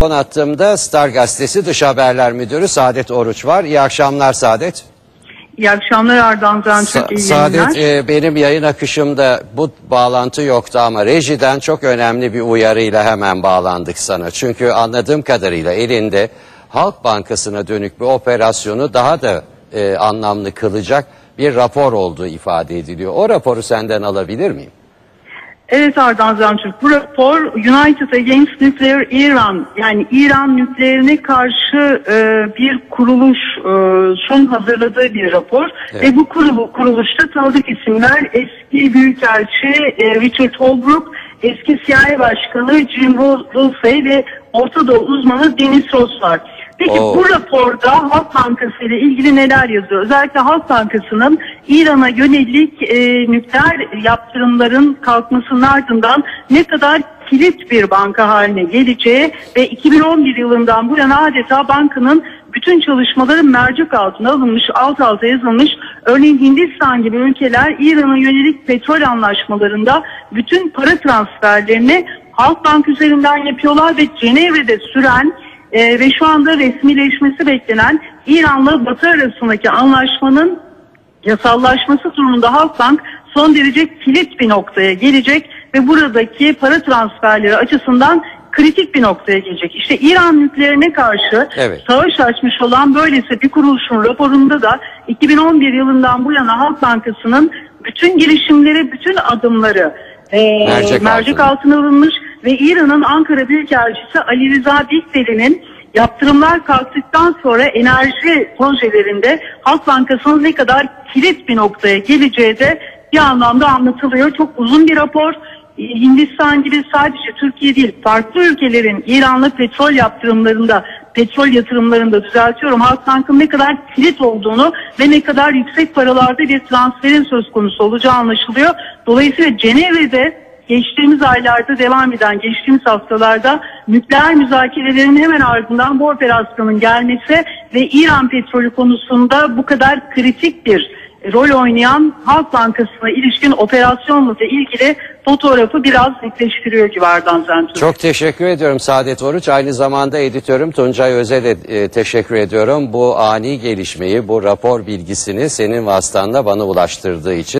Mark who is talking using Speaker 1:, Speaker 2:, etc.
Speaker 1: Telefon attığımda Star Gazetesi Dış Haberler Müdürü Saadet Oruç var. İyi akşamlar Saadet.
Speaker 2: İyi akşamlar Ardan Can
Speaker 1: Sa-
Speaker 2: çok iyi
Speaker 1: Saadet e, benim yayın akışımda bu bağlantı yoktu ama rejiden çok önemli bir uyarıyla hemen bağlandık sana. Çünkü anladığım kadarıyla elinde Halk Bankası'na dönük bir operasyonu daha da e, anlamlı kılacak bir rapor olduğu ifade ediliyor. O raporu senden alabilir miyim?
Speaker 2: Evet Ardan Türk. Bu rapor United Against Nuclear Iran yani İran nükleerine karşı e, bir kuruluş e, son hazırladığı bir rapor.
Speaker 1: Evet.
Speaker 2: Ve bu kurulu, kuruluşta tanıdık isimler eski Büyükelçi e, Richard Holbrooke, eski CIA Başkanı Jim Wolfey ve Orta Doğu uzmanı Denis Ross var. Peki
Speaker 1: Oo.
Speaker 2: bu raporda Halk Bankası ile ilgili neler yazıyor? Özellikle Halk Bankası'nın İran'a yönelik e, nükleer yaptırımların kalkmasının ardından ne kadar kilit bir banka haline geleceği ve 2011 yılından bu yana adeta bankanın bütün çalışmaları mercek altına alınmış, alt alta yazılmış. Örneğin Hindistan gibi ülkeler İran'a yönelik petrol anlaşmalarında bütün para transferlerini Halk Bank üzerinden yapıyorlar ve Cenevre'de süren ee, ve şu anda resmileşmesi beklenen İran'la Batı arasındaki anlaşmanın yasallaşması durumunda Halkbank son derece kilit bir noktaya gelecek ve buradaki para transferleri açısından kritik bir noktaya gelecek. İşte İran nükleerine karşı
Speaker 1: Evet.
Speaker 2: savaş açmış olan böylesi bir kuruluşun raporunda da 2011 yılından bu yana Halk Bankası'nın bütün girişimleri, bütün adımları e,
Speaker 1: Mercek
Speaker 2: mercek, altına alınmış ve İran'ın Ankara Büyükelçisi Ali Rıza Bikdeli'nin yaptırımlar kalktıktan sonra enerji projelerinde Halk Bankası'nın ne kadar kilit bir noktaya geleceği de bir anlamda anlatılıyor. Çok uzun bir rapor. Ee, Hindistan gibi sadece Türkiye değil farklı ülkelerin İran'la petrol yaptırımlarında petrol yatırımlarında düzeltiyorum Halk Bank'ın ne kadar kilit olduğunu ve ne kadar yüksek paralarda bir transferin söz konusu olacağı anlaşılıyor. Dolayısıyla Cenevre'de geçtiğimiz aylarda devam eden, geçtiğimiz haftalarda nükleer müzakerelerin hemen ardından bu operasyonun gelmesi ve İran petrolü konusunda bu kadar kritik bir rol oynayan Halk Bankası'na ilişkin operasyonla ilgili fotoğrafı biraz netleştiriyor gibi Ardan Zentur.
Speaker 1: Çok teşekkür ediyorum Saadet Oruç. Aynı zamanda editörüm Tuncay Özel'e e, teşekkür ediyorum. Bu ani gelişmeyi, bu rapor bilgisini senin vasıtanla bana ulaştırdığı için.